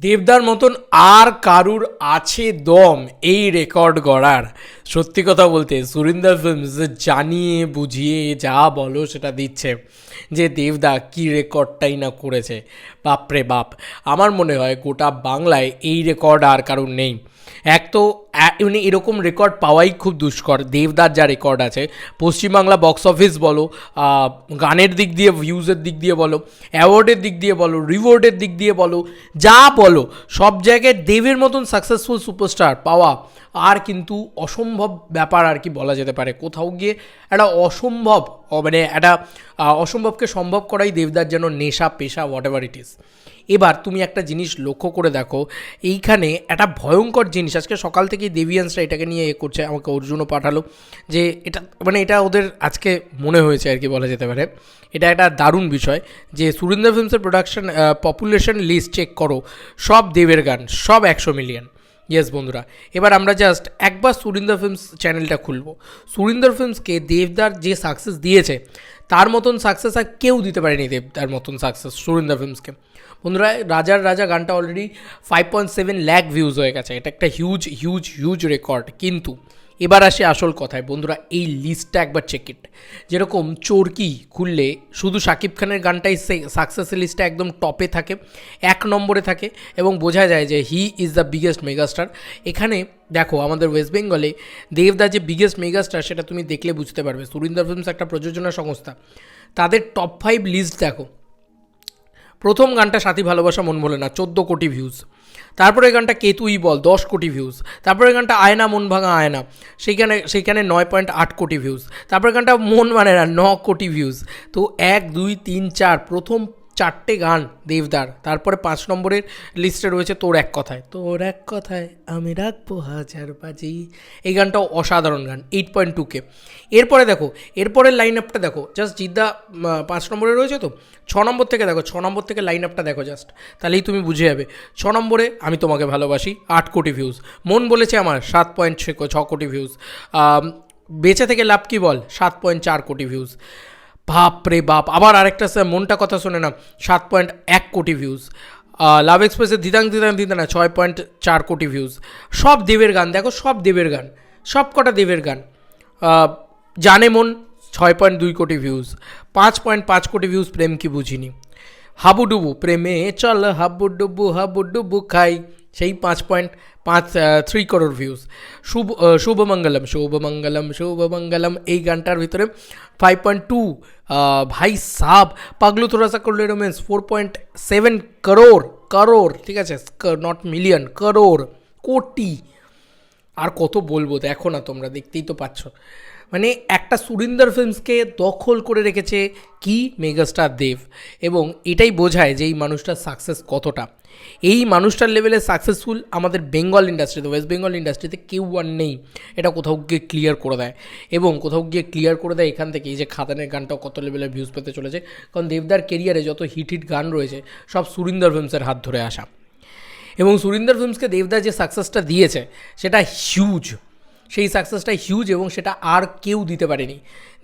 দেবদার মতন আর কারুর আছে দম এই রেকর্ড গড়ার। সত্যি কথা বলতে সুরিন্দর ফিল্মস জানিয়ে, বুঝিয়ে যা বলো সেটা দিচ্ছে যে দেবদা কি রেকর্ডটাই না করেছে। বাপরে বাপ, আমার মনে হয় গোটা বাংলায় এই রেকর্ড আর কারুর নেই। এক তো মানে এরকম রেকর্ড পাওয়াই খুব দুষ্কর। দেবদার যা রেকর্ড আছে, পশ্চিমবাংলা বক্স অফিস বলো গানের দিক দিয়ে ভিউজের দিক দিয়ে বলো অ্যাওয়ার্ডের দিক দিয়ে বলো রিওয়ার্ডের দিক দিয়ে বলো, যা বলো, সব জায়গায় দেবের মতন সাকসেসফুল সুপারস্টার পাওয়া আর কিন্তু অসম্ভব ব্যাপার আর কি বলা যেতে পারে। কোথাও গিয়ে একটা অসম্ভব মানে একটা অসম্ভবকে সম্ভব করাই দেবদার যেন নেশা, পেশা হোয়াট এভার ইট ইস এবার তুমি একটা জিনিস লক্ষ্য করে দেখো, এইখানে একটা ভয়ঙ্কর জিনিস, আজকে সকাল থেকেই দেবিয়ান্সরা এটাকে নিয়ে এ করছে, আমাকে অর্জুনও পাঠালো, যে এটা মানে এটা ওদের আজকে মনে হয়েছে আর কি বলা যেতে পারে। এটা একটা দারুণ বিষয়, যে সুরিন্দর ফিল্মসের প্রোডাকশন পপুলেশন লিস্ট চেক করো, সব দেবের গান, সব একশো মিলিয়ন ইয়েস বন্ধুরা, এবার আমরা জাস্ট একবার সুরিন্দর ফিল্মস চ্যানেলটা খুলবো। সুরিন্দর ফিল্মসকে দেবদার যে সাকসেস দিয়েছে তার মতন সাকসেস আর কেউ দিতে পারেনি দেব, তার মতন সাকসেস সুরিন্দা ফিল্মসকে বন্ধুরা, রাজার রাজা গানটা already five point seven lakh views হয়ে গেছে। এটা একটা হিউজ হিউজ হিউজ রেকর্ড কিন্তু এবার আসে আসল কথায়। বন্ধুরা, এই লিস্টটা একবার চেক ইট যেরকম চোরকি খুললে শুধু শাকিব খানের গানটাই সাকসেস লিস্টে একদম টপে থাকে, এক নম্বরে থাকে এবং বোঝা যায় যে he is the biggest megastar এখানে দেখো, আমাদের ওয়েস্ট বেঙ্গলে দেবদা যে বিগেস্ট মেগাস্টার সেটা তুমি দেখলে বুঝতে পারবে। সুরিন্দর ফিল্মস একটা প্রযোজনা সংস্থা। তাদের টপ ফাইভ লিস্ট দেখো। প্রথম গানটা সাথী ভালোবাসা, মন বলে না, চোদ্দ কোটি ভিউজ তারপরে গানটা কেতুই বল, দশ কোটি ভিউজ তারপরে গানটা আয়না, মন ভাঙা আয়না। সেইখানে সেইখানে নয় পয়েন্ট আট কোটি ভিউজ তারপরে গানটা মন মানে না, ন কোটি ভিউজ তো এক, দুই, তিন, চার, প্রথম চারটে গান দেবদার। তারপরে পাঁচ নম্বরের লিস্টে রয়েছে তোর এক কথায়। তোর এক কথায় আমি রাখব হাজার বাজি। এই গানটাও অসাধারণ গান এইট পয়েন্ট টু কে এরপরে দেখো, এরপরের লাইন আপটা দেখো জাস্ট জিদ্দা পাঁচ নম্বরে রয়েছে তো? ছ নম্বর থেকে দেখো, ছ নম্বর থেকে লাইন আপটা দেখো জাস্ট তাহলেই তুমি বুঝে যাবে। ছ নম্বরে, আমি তোমাকে ভালোবাসি, আট কোটি ভিউজ মন বলেছে আমার, সাত পয়েন্ট ছ কোটি ভিউজ বেঁচে থেকে লাভ কি বল? সাত পয়েন্ট চার কোটি ভিউজ বাপ রে বাপ। আবার আরেকটা স্যার মনটা কথা শোনে না, সাত পয়েন্ট এক কোটি ভিউজ লাভ এক্সপ্রেসের দিদাং দিদাং, দিদা না, ছয় পয়েন্ট চার কোটি ভিউজ সব দেবের গান, দেখো সব দেবের গান, সব কটা দেবের গান। জানে মন, ছয় পয়েন্ট দুই কোটি ভিউজ পাঁচ পয়েন্ট পাঁচ কোটি ভিউজ প্রেম কি বুঝিনি। হাবুডুবু, প্রেমে চল, হাবুডুবু হাবুডুবু খাই। সেই পাঁচ পয়েন্ট পাঁচ থ্রি করোর ভিউজ শুভ শুভমঙ্গলম শুভমঙ্গলম শুভমঙ্গলম। এই গানটার ভিতরে ফাইভ পয়েন্ট টু ভাই সাব, পাগলু থোড়াসা করলে romance four point seven crore crore ঠিক আছে? নট মিলিয়ন করোর কোটি। আর কত বলব, দেখো না তোমরা, দেখতেই তো পাচ্ছ। মানে একটা সুরিন্দর ফিল্মসকে দখল করে রেখেছে কি? মেগাস্টার দেব। এবং এটাই বোঝায় যে এই মানুষটার সাকসেস কতটা। এই মানুষটার লেভেলে সাকসেসফুল আমাদের বেঙ্গল ইন্ডাস্ট্রিতে ওয়েস্ট বেঙ্গল ইন্ডাস্ট্রিতে কেউ আর নেই। এটা কোথাও গিয়ে ক্লিয়ার করে দেয়। এবং কোথাও গিয়ে ক্লিয়ার করে দেয় এখান থেকে, এই যে খাতানের গানটাও কত লেভেলে ভিউজ পেতে চলেছে। কারণ দেবদার কেরিয়ারে যত হিট হিট গান রয়েছে, সব সুরিন্দর ফিল্মসের হাত ধরে আসা। এবং সুরিন্দর ফিল্মসকে দেবদার যে সাকসেসটা দিয়েছে, সেটা হিউজ সেই সাকসেসটা হিউজ এবং সেটা আর কেউ দিতে পারেনি।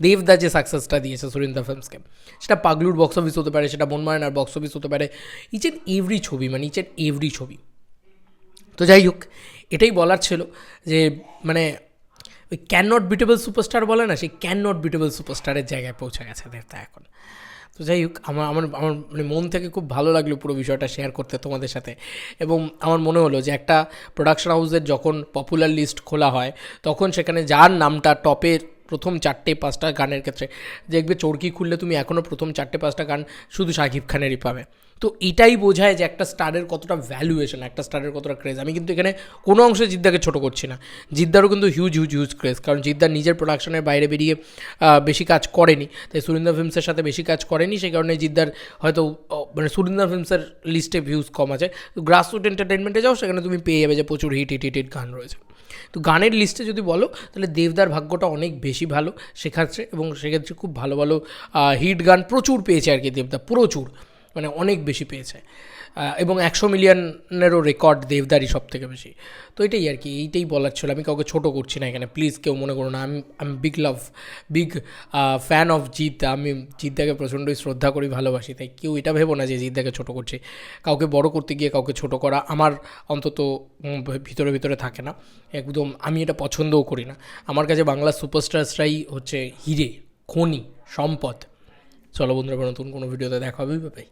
দেবদা যে সাকসেসটা দিয়েছে সুরিন্দা ফিল্মসকে সেটা পাগলুর বক্স অফিস হতে পারে, সেটা মনমায়নার বক্স অফিস হতে পারে ইচ এন এভরি ছবি মানে ইচ এন এভরি ছবি। তো যাই হোক, এটাই বলার ছিল যে মানে ওই ক্যান নট বিটেবল সুপারস্টার বলে না, সেই ক্যান নট বিটেবল সুপারস্টারের জায়গায় পৌঁছে গেছে দেবতা এখন। তো যাই হোক, আমার আমার আমার মানে মন থেকে খুব ভালো লাগল পুরো বিষয়টা শেয়ার করতে তোমাদের সাথে। এবং আমার মনে হলো যে একটা প্রোডাকশন হাউসের যখন পপুলার লিস্ট খোলা হয়, তখন সেখানে যার নামটা টপের প্রথম চারটে পাঁচটা গানের ক্ষেত্রে, দেখবে চরকি খুললে তুমি এখনও প্রথম চারটে পাঁচটা গান শুধু শাকিব খানেরই পাবে। তো এটাই বোঝায় যে একটা স্টারের কতটা ভ্যালুয়েশন একটা স্টারের কতটা ক্রেজ আমি কিন্তু এখানে কোনো অংশে জিদ্দাকে ছোটো করছি না। জিদ্দারও কিন্তু হিউজ হিউজ হিউজ ক্রেজ কারণ জিদ্দার নিজের প্রোডাকশনের বাইরে বেরিয়ে বেশি কাজ করেনি। তাই সুরিন্দর ফিল্মসের সাথে বেশি কাজ করেনি। সেই কারণে জিদ্দার হয়তো মানে সুরিন্দর ফিল্মসের লিস্টে ভিউজ কম আছে। গ্রাসরুট এন্টারটেনমেন্টে যাও, সেখানে তুমি পেয়ে যাবে যে প্রচুর হিট হিট হিট হিট গান রয়েছে। তো গানের লিস্টে যদি বলো, তাহলে দেবদার ভাগ্যটা অনেক বেশি ভালো সেক্ষেত্রে এবং সেক্ষেত্রে খুব ভালো ভালো হিট গান প্রচুর পেয়েছে আর কি দেবদা। প্রচুর। মানে অনেক বেশি পেয়েছে। এবং একশো মিলিয়নেরও রেকর্ড দেবদারি সব থেকে বেশি। তো এটাই আর কি, এইটাই বলার ছিল। আমি কাউকে ছোটো করছি না এখানে প্লিজ কেউ মনে করো না। আমি আমি big love big fan of Jeet আমি জিৎদাকে প্রচণ্ডই শ্রদ্ধা করি, ভালোবাসি, তাই কেউ এটা ভেবো না যে জিৎদাকে ছোটো করছে। কাউকে বড় করতে গিয়ে কাউকে ছোট করা আমার অন্তত ভিতরে ভিতরে থাকে না। একদম আমি এটা পছন্দও করি না। আমার কাছে বাংলার সুপারস্টার্সরাই হচ্ছে হিরে, খনি, সম্পদ। চলো বন্ধুরা নতুন কোনো ভিডিওতে দেখা হবে বাই